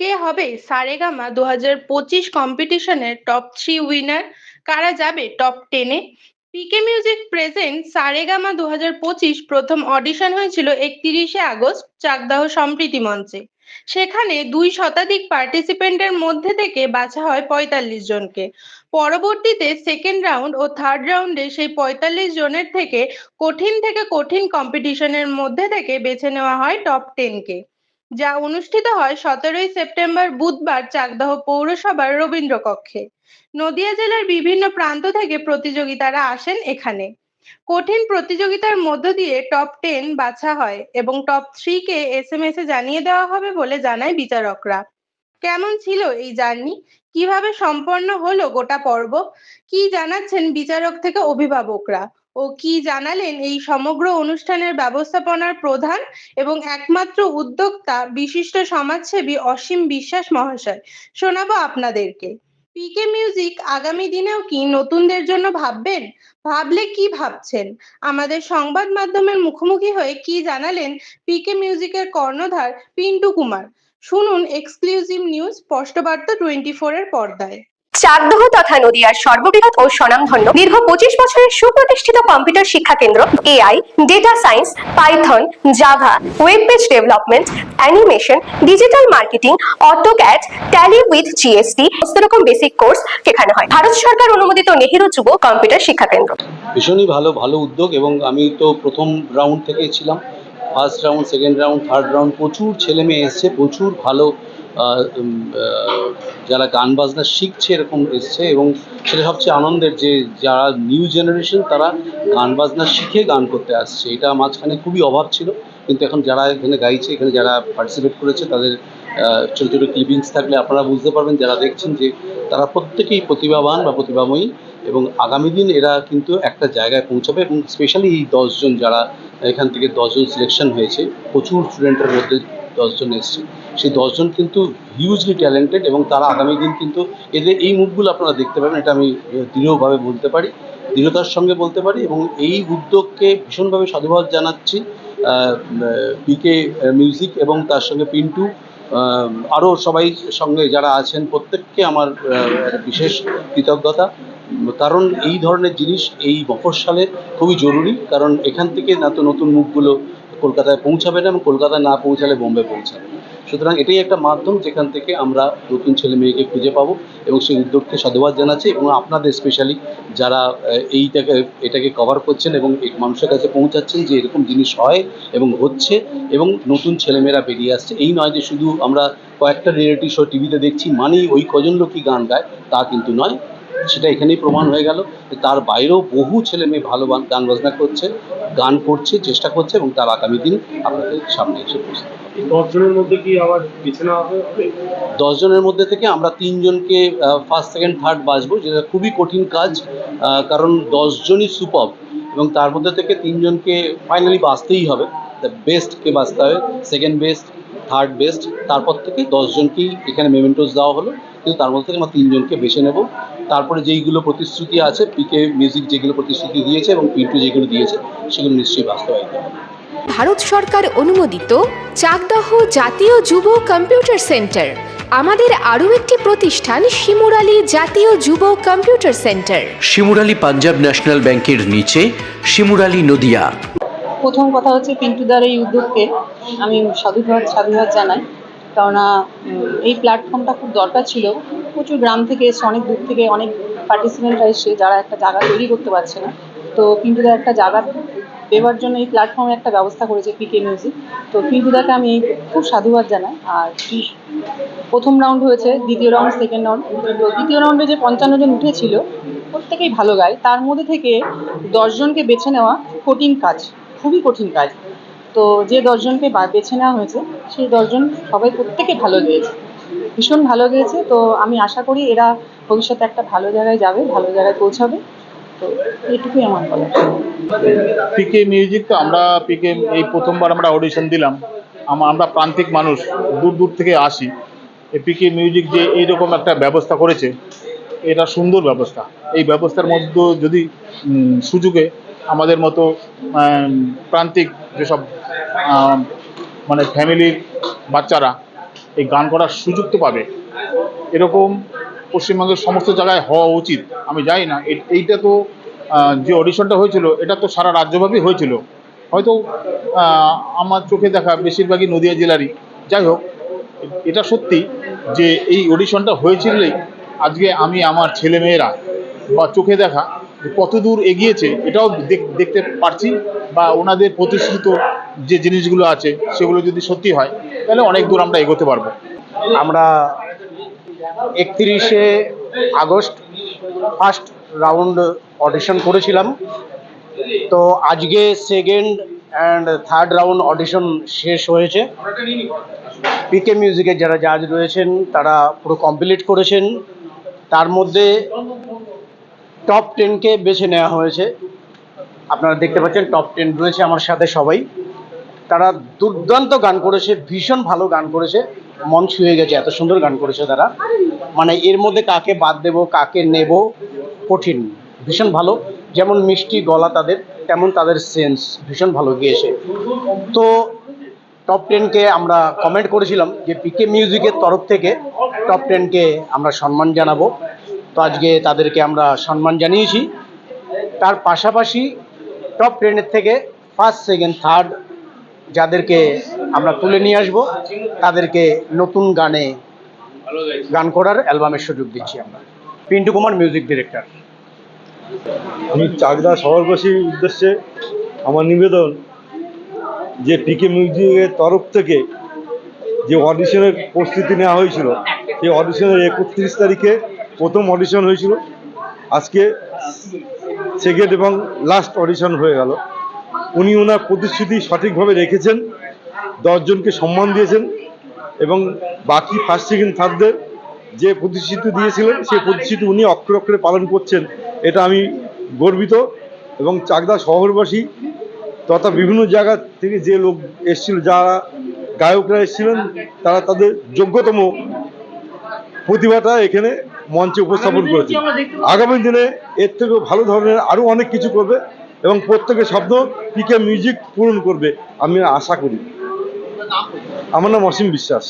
কে হবে সারেগামা দু হাজার পঁচিশ কম্পিটিশনের টপ থ্রি উইনার কারা যাবে টপ টেনে পিকে মিউজিক প্রেজেন্ট সারেগামা দু হাজার পঁচিশ প্রথম অডিশন হয়েছিল একত্রিশে আগস্ট চাকদাহ সম্প্রীতি মঞ্চে। সেখানে দুই শতাধিক পার্টিসিপেন্টের মধ্যে থেকে বাছা হয় পঁয়তাল্লিশ জনকে। পরবর্তীতে সেকেন্ড রাউন্ড ও থার্ড রাউন্ডে সেই পঁয়তাল্লিশ জনের থেকে কঠিন থেকে কঠিন কম্পিটিশনের মধ্যে থেকে বেছে নেওয়া হয় টপ টেনকে যা অনুষ্ঠিত হয় সতেরোই সেপ্টেম্বর বুধবার চাকদহ পৌরসভার রবীন্দ্র কক্ষে নদিয়া জেলার বিভিন্ন প্রান্ত থেকে প্রতিযোগিতারা আসেন এখানে। কঠিন প্রতিযোগিতার মধ্য দিয়ে টপ টেন বাছা হয় এবং টপ থ্রি কে এস এম এস এ জানিয়ে দেওয়া হবে বলে জানায় বিচারকরা। কেমন ছিল এই জার্নি? কীভাবে সম্পন্ন হলো গোটা পর্ব? কি জানাচ্ছেন বিচারক থেকে অভিভাবকরা? ও কি জানালেন, এই সমগ্র অনুষ্ঠানের ব্যবস্থাপনার প্রধান এবং একমাত্র উদ্যোক্তা বিশিষ্ট সমাজসেবী অসীম বিশ্বাস মহাশয়। শোনাবো আপনাদেরকে। পিকে মিউজিক আগামী দিনেও কি নতুনদের জন্য ভাববেন? ভাবলে কি ভাবছেন? আমাদের সংবাদ মাধ্যমের মুখোমুখি হয়ে কি জানালেন পিকে মিউজিকের কর্ণধার পিন্টু কুমার? শুনুন exclusive news Spashtabarta twenty four এর পর্দায়। চাকদহ তথা নদিয়ার সর্ববৃহৎ ও স্বনামধন্য দীর্ঘ পঁচিশ বছরের সুপ্রতিষ্ঠিত কম্পিউটার শিক্ষা কেন্দ্র AI data science Python Java web page development animation digital marketing AutoCAD Tally with GST সমস্ত রকম বেসিক কোর্স শেখানো হয়। ভারত সরকার অনুমোদিত নেহেরু যুব কম্পিউটার শিক্ষা কেন্দ্র ভীষণই ভালো ভালো উদ্যোগ এবং আমি তো প্রথম রাউন্ড থেকেই ছিলাম। First round second round third round প্রচুর ছেলে মেয়ে এসছে, প্রচুর ভালো যারা গান বাজনা শিখছে এরকম এসছে এবং সেটা সবচেয়ে আনন্দের যে যারা নিউ জেনারেশন তারা গান বাজনা শিখে গান করতে আসছে। এটা মাঝখানে খুবই অভাব ছিল, কিন্তু এখন যারা এখানে গাইছে, এখানে যারা পার্টিসিপেট করেছে তাদের ছোটো ছোটো ক্লিপিংস থাকলে আপনারা বুঝতে পারবেন, যারা দেখছেন যে তারা প্রত্যেকেই প্রতিভাবান বা প্রতিভাময়ী এবং আগামী দিন এরা কিন্তু একটা জায়গায় পৌঁছাবে এবং স্পেশালি এই দশজন যারা এখান থেকে দশজন সিলেকশন হয়েছে, প্রচুর স্টুডেন্টের মধ্যে দশজন এসছে। সেই দশজন কিন্তু হিউজলি ট্যালেন্টেড এবং তারা আগামী দিন কিন্তু এদের এই মুখগুলো আপনারা দেখতে পাবেন, এটা আমি দৃঢ়ভাবে বলতে পারি, দৃঢ়তার সঙ্গে বলতে পারি এবং এই উদ্যোগকে ভীষণভাবে সাধুবাদ জানাচ্ছি পিকে মিউজিক এবং তার সঙ্গে পিন্টু আরও সবাই সঙ্গে যারা আছেন, প্রত্যেককে আমার বিশেষ কৃতজ্ঞতা। কারণ এই ধরনের জিনিস এই মফস্বলে খুবই জরুরি, কারণ এখান থেকে না তো নতুন মুখগুলো কলকাতায় পৌঁছাবে না এবং কলকাতায় না পৌঁছালে বোম্বে পৌঁছাবে সুতরাং এটাই একটা মাধ্যম যেখান থেকে আমরা নতুন ছেলে মেয়েকে খুঁজে পাবো এবং সেই উদ্যোগকে সাধুবাদ জানাচ্ছি এবং আপনাদের স্পেশালি যারা এইটাকে, এটাকে কভার করছেন এবং মানুষের কাছে পৌঁছাচ্ছেন যে এরকম জিনিস হয় এবং হচ্ছে এবং নতুন ছেলেমেয়েরা বেরিয়ে আসছে। এই নয় যে শুধু আমরা কয়েকটা রিয়েলিটি শো টিভিতে দেখছি, মানেই ওই কজন লোকই গান গায়, তা কিন্তু নয়। সেটা এখানেই প্রমাণ হয়ে গেল তার বাইরেও বহু ছেলে মেয়ে ভালো গান- বাজনা করছে গান করছে চেষ্টা করছে এবং তার আগামী দিন আপনাদের সামনে এসে এই দশজনের মধ্যে কি আবার নেওয়া হবে হবে? দশজনের মধ্যে থেকে আমরা তিনজনকে ফার্স্ট সেকেন্ড থার্ড বাজবো যেটা খুবই কঠিন কাজ কারণ দশজনই সুপার এবং তার মধ্যে থেকে তিনজনকে ফাইনালি বাঁচতেই হবে দ্য বেস্টকে বাঁচতে হবে সেকেন্ড বেস্ট থার্ড বেস্ট তারপর থেকে দশজনকেই এখানে মেমেন্টোস দেওয়া হলো কিন্তু তার মধ্যে থেকে আমরা তিনজনকে বেছে নেব। তারপরে যেইগুলো প্রতিশ্রুতি আছে পিকে মিউজিক যেগুলো প্রতিশ্রুতি দিয়েছে এবং পিন্টু যেগুলো দিয়েছে সেগুলো নিশ্চয়ই বাস্তবায়িত হবে। ভারত সরকার অনুমোদিত চাকদহ জাতীয় যুব কম্পিউটার সেন্টার। আমাদের আরও একটি প্রতিষ্ঠান শিমুরালী জাতীয় যুব computer centre. Shimurali Punjab national ব্যাংকের নিচে শিমুরালী নদিয়া। প্রথম কথা হচ্ছে পিন্টু পিন্টুদার এই উদ্যোগকে আমি সাধুবাদ সাধুবাদ জানাই। কেননা এই প্ল্যাটফর্মটা খুব দরকার ছিল। প্রচুর গ্রাম থেকে এসে অনেক দূর থেকে অনেক পার্টিসিপেন্টরা এসে যারা একটা জায়গা তৈরি করতে পারছে না। তো পিন্টু পিন্টুদা একটা জায়গা দেওয়ার জন্য এই প্ল্যাটফর্মে একটা ব্যবস্থা করেছে পিকে মিউজিক তো পিন্টুদাকে আমি খুব সাধুবাদ জানাই। আর প্রথম রাউন্ড হয়েছে, দ্বিতীয় রাউন্ড সেকেন্ড রাউন্ড তো দ্বিতীয় রাউন্ডে যে পঞ্চান্ন জন উঠেছিল, প্রত্যেকেই ভালো গায়। তার মধ্যে থেকে দশজনকে বেছে নেওয়া কঠিন কাজ। খুবই কঠিন কাজ। তো যে দশজনকে বেছে নেওয়া হয়েছে, সেই দশজন সবাই প্রত্যেকে ভালো গেয়েছে ভীষণ ভালো গেয়েছে তো আমি আশা করি এরা ভবিষ্যতে একটা ভালো জায়গায় যাবে, ভালো জায়গায় পৌঁছাবে। তো এটুকুই আমার বলার। পিকে মিউজিক তো আমরা পিকে এই প্রথমবার আমরা অডিশন দিলাম। আমরা প্রান্তিক মানুষ, দূর দূর থেকে আসি। এই পিকে মিউজিক যে এইরকম একটা ব্যবস্থা করেছে, এটা সুন্দর ব্যবস্থা। এই ব্যবস্থার মধ্যে যদি সুযোগে আমাদের মতো প্রান্তিক যেসব মানে ফ্যামিলির বাচ্চারা এই গান করার সুযোগ তো পাবে। এরকম পশ্চিমবঙ্গের সমস্ত জায়গায় হওয়া উচিত। আমি জানি না এইটা তো যে অডিশনটা হয়েছিল, এটা তো সারা রাজ্যব্যাপী হয়েছিল। হয়তো আমার চোখে দেখা বেশিরভাগই নদিয়া জেলারই। যাই হোক, এটা সত্যি যে এই অডিশনটা হয়েছিলই, আজকে আমি আমার ছেলেমেয়েরা বা চোখে দেখা কত দূর এগিয়েছে এটাও দেখ- দেখতে পারছি বা ওনাদের প্রতিষ্ঠিত যে জিনিসগুলো আছে সেগুলো যদি সত্যি হয়, তাহলে অনেক দূর আমরা এগোতে পারব। আমরা একত্রিশে আগস্ট ফার্স্ট রাউন্ড অডিশন করেছিলাম। তো আজকে second and third round audition শেষ হয়েছে। পিকে মিউজিকের যারা জাজ রয়েছেন, তারা পুরো কমপ্লিট করেছেন। তার মধ্যে টপ টেনকে বেছে নেওয়া হয়েছে। আপনারা দেখতে পাচ্ছেন টপ টেন রয়েছে আমার সাথে সবাই। তারা দুর্দান্ত গান করেছে, ভীষণ ভালো গান করেছে। মন ছুঁয়ে গেছে, এত সুন্দর গান করেছে তারা। মানে এর মধ্যে কাকে বাদ দেব, কাকে নেব, কঠিন, ভীষণ ভালো। যেমন মিষ্টি গলা তাদের, তেমন তাদের সেন্স ভীষণ ভালো গিয়েছে। তো টপ টেনকে আমরা কমেন্ট করেছিলাম যে পিকে মিউজিকের তরফ থেকে টপ টেনকে আমরা সম্মান জানাব। তো আজকে তাদেরকে আমরা সম্মান জানিয়েছি। তার পাশাপাশি টপ টেনের থেকে ফার্স্ট সেকেন্ড থার্ড যাদেরকে আমরা তুলে নিয়ে আসব, তাদেরকে নতুন গানে গান করার অ্যালবামের সুযোগ দিচ্ছি আমরা। পিন্টু কুমার মিউজিক ডিরেক্টর আমি চাকদা শহরবাসীর উদ্দেশ্যে আমার নিবেদন যে পিকে মিউজিকের তরফ থেকে যে অডিশনের প্রস্তুতি নেওয়া হয়েছিল, সেই অডিশনের একত্রিশ তারিখে প্রথম অডিশন হয়েছিল। আজকে সেকেন্ড এবং লাস্ট অডিশন হয়ে গেল। উনি ওনার প্রতিশ্রুতি সঠিকভাবে রেখেছেন দশজনকে সম্মান দিয়েছেন এবং বাকি ফার্স্ট সেকেন্ড থার্ডদের যে প্রতিশ্রুতি দিয়েছিলেন, সেই প্রতিশ্রুতি উনি অক্ষরে অক্ষরে পালন করছেন, এটা আমি গর্বিত এবং চাকদা শহরবাসী তথা বিভিন্ন জায়গা থেকে যে লোক এসেছিল, যারা গায়করা এসেছিলেন, তারা তাদের যোগ্যতম প্রতিভাটা এখানে মঞ্চে উপস্থাপন করেছি। আগামী দিনে এর থেকেও ভালো ধরনের আরও অনেক কিছু করবে এবং প্রত্যেকের শব্দ পিকে মিউজিক পূরণ করবে আমি আশা করি। আমার নাম অসীম বিশ্বাস।